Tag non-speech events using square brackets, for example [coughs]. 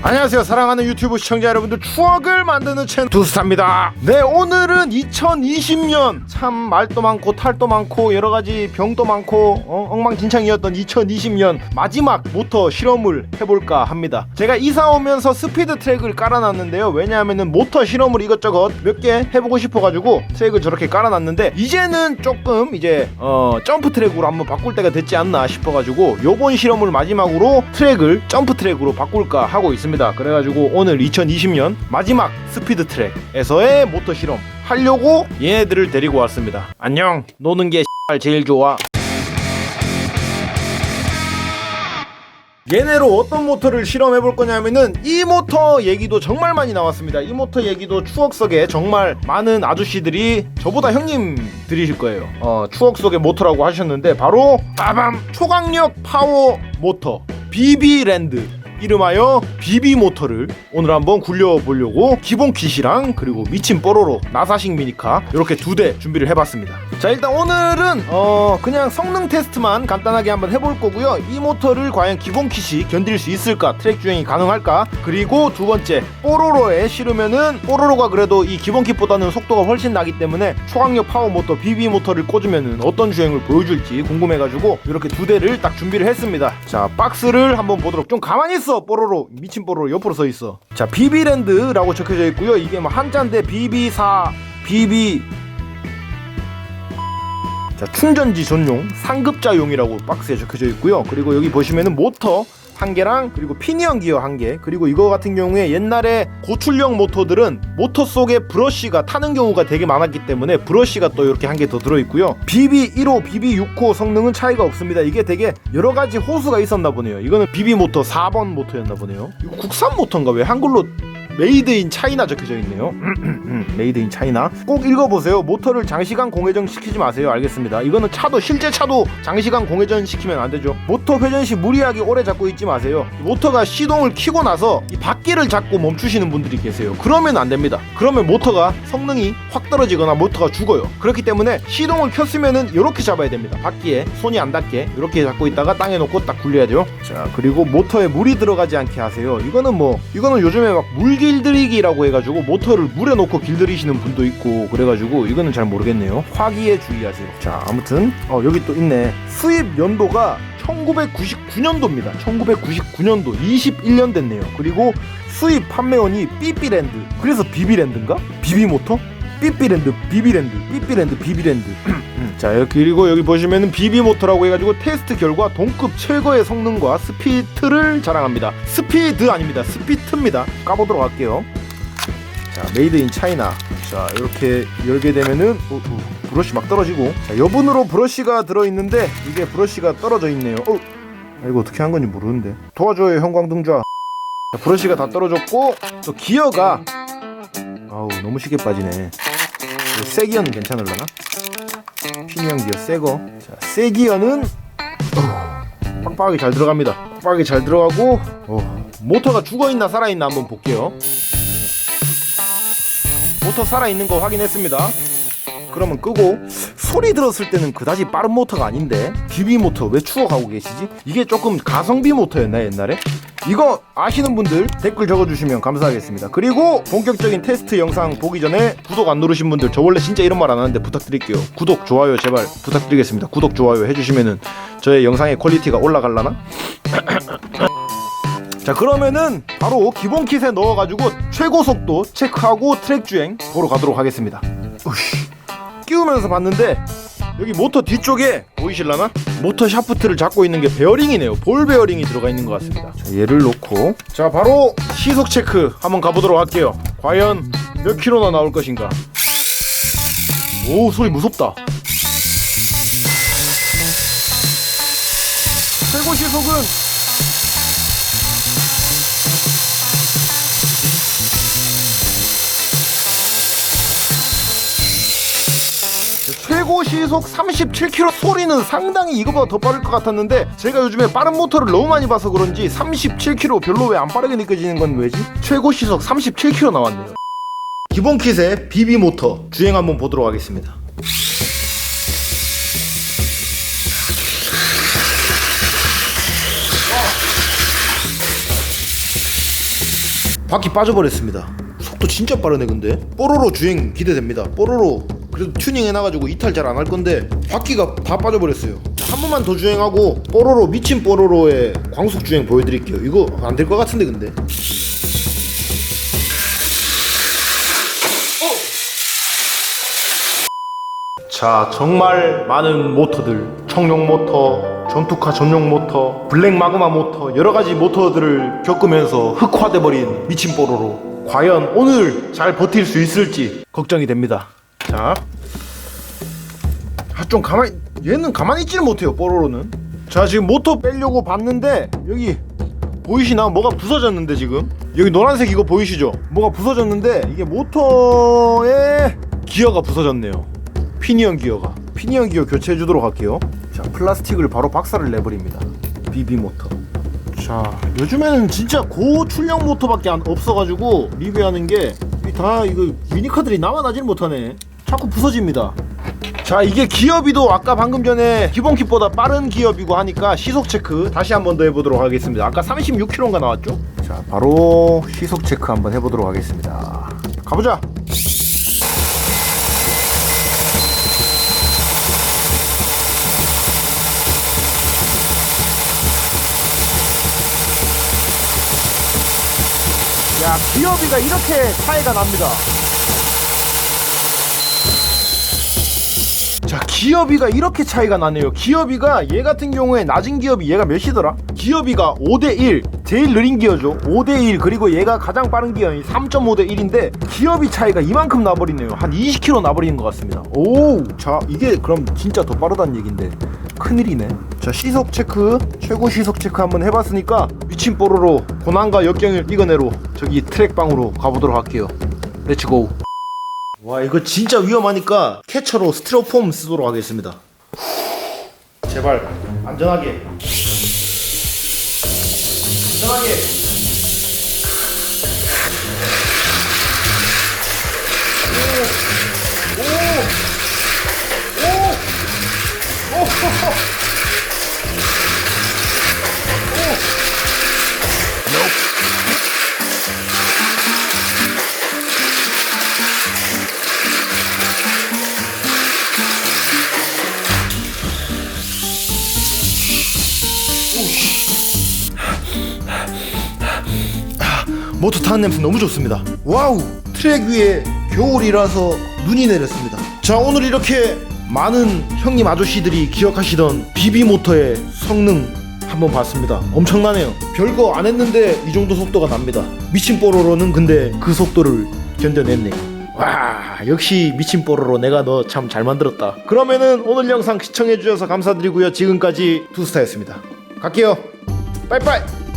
안녕하세요. 사랑하는 유튜브 시청자 여러분들 추억을 만드는 채널 두스타입니다. 네 오늘은 2020년 참 말도 많고 탈도 많고 여러가지 병도 많고 어, 엉망진창이었던 2020년 마지막 모터 실험을 해볼까 합니다. 제가 이사 오면서 스피드 트랙을 깔아놨는데요. 왜냐하면 모터 실험을 이것저것 몇 개 해보고 싶어가지고 트랙을 저렇게 깔아놨는데 이제는 조금 이제 어, 점프 트랙으로 한번 바꿀 때가 됐지 않나 싶어가지고 요번 실험을 마지막으로 트랙을 점프 트랙으로 바꿀까 하고 있습니다 그래가지고 오늘 2020년 마지막 스피드 트랙에서의 모터 실험 하려고 얘네들을 데리고 왔습니다. 안녕. 노는 게 제일 좋아. 얘네로 어떤 모터를 실험해 볼 거냐면은 이 모터 얘기도 정말 많이 나왔습니다. 이 모터 얘기도 추억 속에 정말 많은 아저씨들이 저보다 형님들이실 거예요. 어, 추억 속의 모터라고 하셨는데 바로 빠밤 초강력 파워 모터 비비랜드 이름하여 비비 모터를 오늘 한번 굴려보려고 기본 킷이랑 그리고 미친 뽀로로 나사식 미니카 이렇게 두 대 준비를 해봤습니다. 자 일단 오늘은 어 그냥 성능 테스트만 간단하게 한번 해볼 거고요. 이 모터를 과연 기본 킷이 견딜 수 있을까 트랙 주행이 가능할까 그리고 두 번째 뽀로로에 실으면은 뽀로로가 그래도 이 기본 킷보다는 속도가 훨씬 나기 때문에 초강력 파워 모터 비비 모터를 꽂으면은 어떤 주행을 보여줄지 궁금해가지고 이렇게 두 대를 딱 준비를 했습니다. 자 박스를 한번 보도록 좀 가만히 있어 뽀로로 미친 뽀로로 옆으로 서 있어. 자 비비랜드라고 적혀져 있고요. 이게 뭐 한자인데 비비사 비비 자 충전지 전용 상급자용이라고 박스에 적혀져 있고요. 그리고 여기 보시면은 모터 한 개랑 그리고 피니언 기어 한 개. 그리고 이거 같은 경우에 옛날에 고출력 모터들은 모터 속에 브러쉬가 타는 경우가 되게 많았기 때문에 브러쉬가 또 이렇게 한 개 더 들어있고요. BB 1호, BB 6호 성능은 차이가 없습니다. 이게 되게 여러 가지 호수가 있었나 보네요. 이거는 BB 모터 4번 모터였나 보네요. 이거 국산 모터인가? 왜 한글로 메이드 인 차이나 적혀져 있네요. 메이드 인 차이나. 꼭 읽어보세요. 모터를 장시간 공회전 시키지 마세요. 알겠습니다. 이거는 차도 실제 차도 장시간 공회전 시키면 안 되죠. 모터 회전 시 무리하게 오래 잡고 있지 마세요. 모터가 시동을 켜고 나서 이 바퀴를 잡고 멈추시는 분들이 계세요. 그러면 안 됩니다. 그러면 모터가 성능이 확 떨어지거나 모터가 죽어요. 그렇기 때문에 시동을 켰으면은 이렇게 잡아야 됩니다. 바퀴에 손이 안 닿게 이렇게 잡고 있다가 땅에 놓고 딱 굴려야 돼요. 자 그리고 모터에 물이 들어가지 않게 하세요. 이거는 뭐 이거는 요즘에 막 물기 길들이기라고 해가지고 모터를 물에 놓고 길들이시는 분도 있고 그래가지고 이거는 잘 모르겠네요. 화기에 주의하세요. 자 아무튼 어 여기 또 있네. 수입 연도가 1999년도입니다. 1999년도 21년 됐네요. 그리고 수입 판매원이 삐삐랜드. 그래서 비비랜드인가? 비비모터? 삐삐랜드 비비랜드 삐삐랜드 비비랜드. [clears throat] 자 그리고 여기 보시면은 비비모터라고 해가지고 테스트 결과 동급 최고의 성능과 스피드를 자랑합니다. 스피드 아닙니다. 스피트입니다. 까보도록 할게요. 자 메이드 인 차이나. 자 이렇게 열게 되면은 어, 어, 브러쉬 막 떨어지고. 자 여분으로 브러쉬가 들어있는데 이게 브러쉬가 떨어져 있네요. 어? 아, 이거 어떻게 한 건지 모르는데. 도와줘요 형광등좌. 자, 브러쉬가 다 떨어졌고 또 기어가. 아우 너무 쉽게 빠지네 이거 새 기어는 괜찮을라나? 피니언 기어 새거 자, 새 기어는 어후, 빡빡하게 잘 들어갑니다 빡빡하게 잘 들어가고 어, 모터가 죽어있나 살아있나 한번 볼게요 모터 살아있는 거 확인했습니다 그러면 끄고 소리 들었을 때는 그다지 빠른 모터가 아닌데 비비 모터 왜 추억하고 계시지? 이게 조금 가성비 모터였나 옛날에? 이거 아시는 분들 댓글 적어주시면 감사하겠습니다 그리고 본격적인 테스트 영상 보기 전에 구독 안 누르신 분들 저 원래 진짜 이런 말 안 하는데 부탁드릴게요 구독 좋아요 제발 부탁드리겠습니다 구독 좋아요 해주시면은 저의 영상의 퀄리티가 올라갈라나? [coughs] 자 그러면은 바로 기본 킷에 넣어가지고 최고 속도 체크하고 트랙 주행 보러 가도록 하겠습니다 으쉬. [laughs] 끼우면서 봤는데 여기 모터 뒤쪽에 보이실라나? 모터 샤프트를 잡고 있는 게 베어링이네요. 볼 베어링이 들어가 있는 것 같습니다. 자, 얘를 놓고. 자 바로 시속 체크 한번 가보도록 할게요. 과연 몇 킬로나 나올 것인가? 오 소리 무섭다. 최고 시속은 최고 시속 37km 소리는 상당히 이거보다 더 빠를 것 같았는데 제가 요즘에 빠른 모터를 너무 많이 봐서 그런지 37km 별로 왜 안 빠르게 느껴지는 건 왜지? 최고 시속 37km 나왔네요. 기본 킷의 비비 모터 주행 한번 보도록 하겠습니다. 바퀴 빠져버렸습니다. 속도 진짜 빠르네 근데. 뽀로로 주행 기대됩니다. 뽀로로 그래도 튜닝 해놔가지고 이탈 잘 안 할 건데 바퀴가 다 빠져버렸어요. 자, 한 번만 더 주행하고 뽀로로 미친 뽀로로의 광속 주행 보여드릴게요. 이거 안 될 것 같은데 근데. 자 정말 많은 모터들. 청룡 모터 전투카 전용 모터 블랙 마그마 모터 여러가지 모터들을 겪으면서 흑화돼 버린 미친 뽀로로. 과연 오늘 잘 버틸 수 있을지 걱정이 됩니다 자. 아, 좀 가만히 얘는 가만히 있지를 못해요 뽀로로는. 자 지금 모터 빼려고 봤는데 여기 보이시나? 뭐가 부서졌는데 지금? 여기 노란색 이거 보이시죠? 뭐가 부서졌는데 이게 모터의 기어가 부서졌네요. 피니언 기어가. 피니언 기어 교체해 주도록 할게요. 자 플라스틱을 바로 박살을 내버립니다. 비비 모터. 자 요즘에는 진짜 고출력 모터밖에 안 없어가지고 리뷰하는 게 다 이거 미니카들이 남아나질 못하네 자꾸 부서집니다. 자 이게 기어비도 아까 방금 전에 기본 kit보다 빠른 기어비고 하니까 시속 체크 다시 한 번 더 해보도록 하겠습니다. 아까 36km인가 나왔죠? 자 바로 시속 체크 한번 해보도록 하겠습니다. 가보자. 야 기어비가 이렇게 차이가 납니다 자 기어비가 이렇게 차이가 나네요. 기어비가 얘 같은 경우에 낮은 기어비 얘가 몇이더라? 기어비가 5대1 제일 느린 기어죠. 5대1 그리고 얘가 가장 빠른 기어인 3.5대1인데 기어비 차이가 이만큼 나버리네요. 한 20km 나버리는 것 같습니다. 오자 이게 그럼 진짜 더 빠르다는 얘긴데 큰일이네. 자 시속 체크 최고 시속 체크 한번 해봤으니까 미친 뽀로로 고난과 역경을 이겨내로 저기 트랙방으로 가보도록 할게요. 렛츠고 와 이거 진짜 위험하니까 캐처로 스티로폼 쓰도록 하겠습니다. 제발 안전하게. 안전하게 모터 타는 냄새 너무 좋습니다. 와우! 트랙 위에 겨울이라서 눈이 내렸습니다. 자, 오늘 이렇게 많은 형님 아저씨들이 기억하시던 비비 모터의 성능 한번 봤습니다. 엄청나네요. 별거 안 했는데 이 정도 속도가 납니다. 미친 뽀로로는 근데 그 속도를 견뎌냈네. 와 역시 미친 뽀로로 내가 너 참 잘 만들었다. 그러면은 오늘 영상 시청해 주셔서 감사드리고요. 지금까지 두스타였습니다. 갈게요. 빠이빠이.